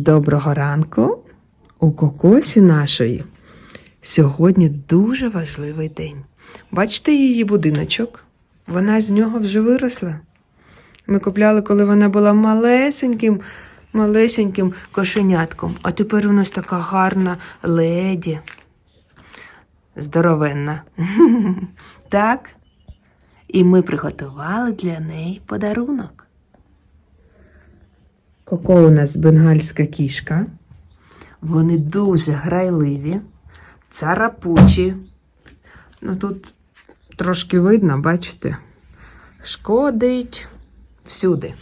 Доброго ранку у кокосі нашої. Сьогодні дуже важливий день. Бачите її будиночок? Вона з нього вже виросла. Ми купляли, коли вона була малесеньким, малесеньким кошенятком. А тепер у нас така гарна леді. Здоровенна. Так? І ми приготували для неї подарунок. Коко у нас бенгальська кішка. Вони дуже грайливі, царапучі. Ну тут трошки видно, бачите, шкодить всюди.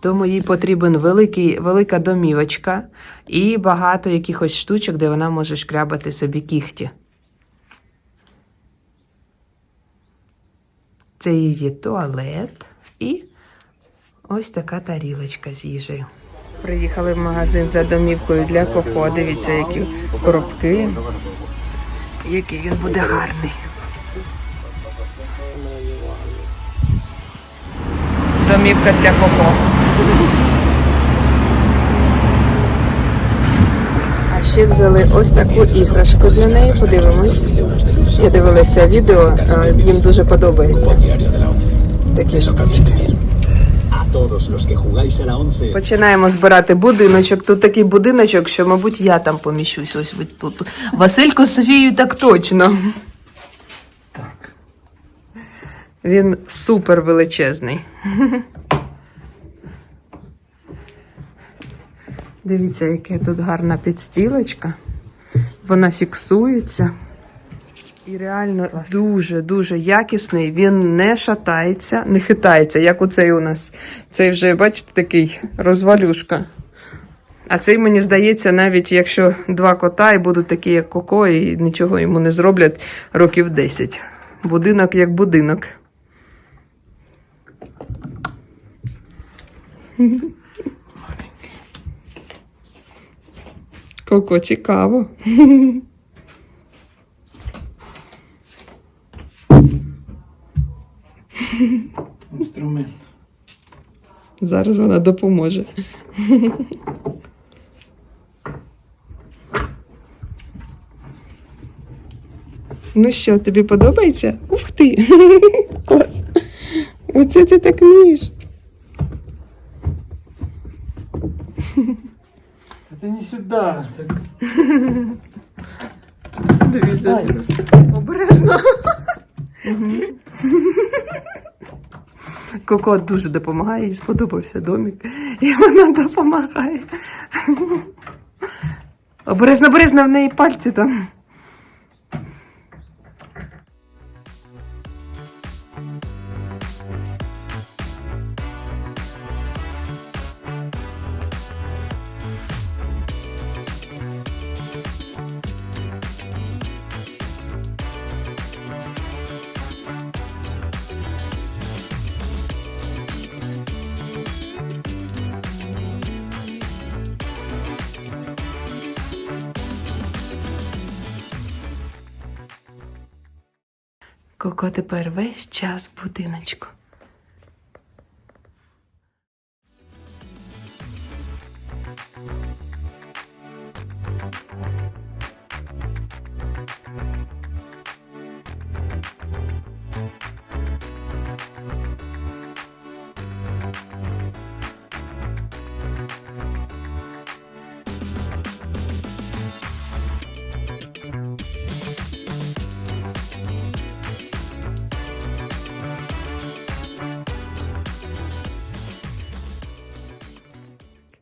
Тому їй потрібен великий, велика домівочка і багато якихось штучок, де вона може шкрябати собі кіхті. Це її туалет і ось така тарілочка з їжею. Приїхали в магазин за домівкою для коко. Дивіться, які коробки. Який він буде гарний. Домівка для коко. А ще взяли ось таку іграшку для неї. Подивимось. Я дивилася відео, їм дуже подобається. Такі штучки. Todos los que jugáis a la 11. Починаємо збирати будиночок. Тут такий будиночок, що, мабуть, я там поміщусь. Ось ви тут. Василько з Софією так точно. Так. Він супер величезний. Дивіться, яка тут гарна підстілочка. Вона фіксується. І реально дуже-дуже якісний. Він не шатається, не хитається, як оцей у нас. Цей вже, бачите, такий розвалюшка. А цей, мені здається, навіть якщо два кота і будуть такі, як Коко, і нічого йому не зроблять років 10. Будинок як будинок. Коко цікаво. Інструмент. Зараз вона допоможе. Ну що, тобі подобається? Ух ти! Клас! Оце ти так вмієш. Та ти не сюди. Дивіться. Обережно. Коко дуже допомагає, їй сподобався домик. І вона допомагає. Обережно, обережно в неї пальці там. Коко тепер весь час в будиночку.